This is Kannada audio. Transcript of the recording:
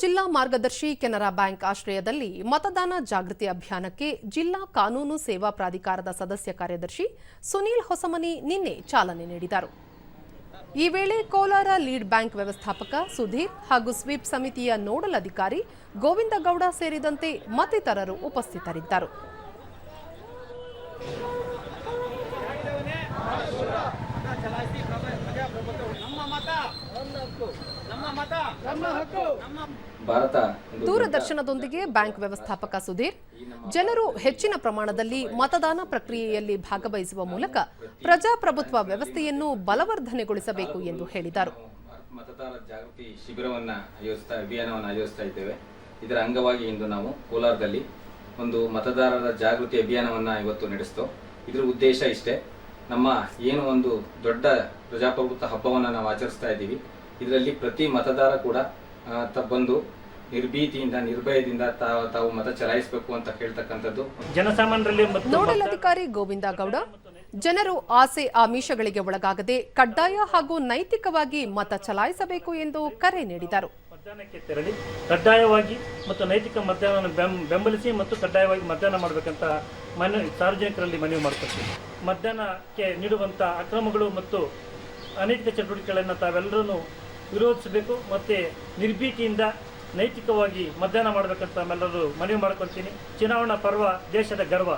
ಜಿಲ್ಲಾ ಮಾರ್ಗದರ್ಶಿ ಕೆನರಾ ಬ್ಯಾಂಕ್ ಆಶ್ರಯದಲ್ಲಿ ಮತದಾನ ಜಾಗೃತಿ ಅಭಿಯಾನಕ್ಕೆ ಜಿಲ್ಲಾ ಕಾನೂನು ಸೇವಾ ಪ್ರಾಧಿಕಾರದ ಸದಸ್ಯ ಕಾರ್ಯದರ್ಶಿ ಸುನೀಲ್ ಹೊಸಮನಿ ನಿನ್ನೆ ಚಾಲನೆ ನೀಡಿದರು. ಈ ವೇಳೆ ಕೋಲಾರ ಲೀಡ್ ಬ್ಯಾಂಕ್ ವ್ಯವಸ್ಥಾಪಕ ಸುಧೀರ್ ಹಾಗೂ ಸ್ವೀಪ್ ಸಮಿತಿಯ ನೋಡಲ್ ಅಧಿಕಾರಿ ಗೋವಿಂದಗೌಡ ಸೇರಿದಂತೆ ಮತ್ತಿತರರು ಉಪಸ್ಥಿತರಿದ್ದರು ನಮ್ಮ ಮತ ನಮ್ಮ ಮತ ನಮ್ಮ ಹಕ್ಕು ನಮ್ಮ ಭಾರತ ದೂರದರ್ಶನದೊಂದಿಗೆ ಬ್ಯಾಂಕ್ ವ್ಯವಸ್ಥಾಪಕ ಸುಧೀರ್ ಜನರು ಹೆಚ್ಚಿನ ಪ್ರಮಾಣದಲ್ಲಿ ಮತದಾನ ಪ್ರಕ್ರಿಯೆಯಲ್ಲಿ ಭಾಗವಹಿಸುವ ಮೂಲಕ ಪ್ರಜಾಪ್ರಭುತ್ವ ವ್ಯವಸ್ಥೆಯನ್ನು ಬಲವರ್ಧನೆಗೊಳಿಸಬೇಕು ಎಂದು ಹೇಳಿದರು. ಮತದಾರ ಜಾಗೃತಿ ಶಿಬಿರವನ್ನ ಆಯೋಜಿಸ್ತಾ ಅಭಿಯಾನವನ್ನು ಆಯೋಜಿಸ್ತಾ ಇದ್ದೇವೆ. ಇದರ ಅಂಗವಾಗಿ ಇಂದು ನಾವು ಕೋಲಾರದಲ್ಲಿ ಒಂದು ಮತದಾರರ ಜಾಗೃತಿ ಅಭಿಯಾನವನ್ನ ಇವತ್ತು ನಡೆಸ್ತೋ. ಇದರ ಉದ್ದೇಶ ಇಷ್ಟೇ ನಮ್ಮ ಏನು ಒಂದು ದೊಡ್ಡ ಪ್ರಜಾಪ್ರಭುತ್ವ ಹಬ್ಬವನ್ನು ನಾವು ಆಚರಿಸ್ತಾ ಇದ್ದೀವಿ. ಇದರಲ್ಲಿ ಪ್ರತಿ ಮತದಾರ ಕೂಡ ತ ಬಂದು ನಿರ್ಭೀತಿಯಿಂದ ನಿರ್ಭಯದಿಂದ ತಾವು ತಾವು ಮತ ಚಲಾಯಿಸಬೇಕು ಅಂತ ಹೇಳ್ತಕ್ಕಂಥದ್ದು. ಜನಸಾಮಾನ್ಯರಲ್ಲಿ ನೋಡಲ್ ಅಧಿಕಾರಿ ಗೋವಿಂದ ಗೌಡ ಜನರು ಆಸೆ ಆಮಿಷಗಳಿಗೆ ಒಳಗಾಗದೆ ಕಡ್ಡಾಯ ಹಾಗೂ ನೈತಿಕವಾಗಿ ಮತ ಚಲಾಯಿಸಬೇಕು ಎಂದು ಕರೆ ನೀಡಿದರು. ಮತದಾನಕ್ಕೆ ತೆರಳಿ ಕಡ್ಡಾಯವಾಗಿ ಮತ್ತು ನೈತಿಕ ಮತದಾನವನ್ನು ಬೆಂಬಲಿಸಿ ಮತ್ತು ಕಡ್ಡಾಯವಾಗಿ ಮತದಾನ ಮಾಡಬೇಕಂತ ಮನವಿ ಸಾರ್ವಜನಿಕರಲ್ಲಿ ಮನವಿ ಮಾಡ್ಕೊಳ್ತೀವಿ. ಮತದಾನಕ್ಕೆ ನೀಡುವಂಥ ಅಕ್ರಮಗಳು ಮತ್ತು ಅನೈತಿಕ ಚಟುವಟಿಕೆಗಳನ್ನು ತಾವೆಲ್ಲರೂ ವಿರೋಧಿಸಬೇಕು ಮತ್ತು ನಿರ್ಭೀತಿಯಿಂದ ನೈತಿಕವಾಗಿ ಮತದಾನ ಮಾಡಬೇಕಂತ ನಮ್ಮೆಲ್ಲರೂ ಮನವಿ ಮಾಡ್ಕೊಳ್ತೀನಿ. ಚುನಾವಣಾ ಪರ್ವ ದೇಶದ ಗರ್ವ.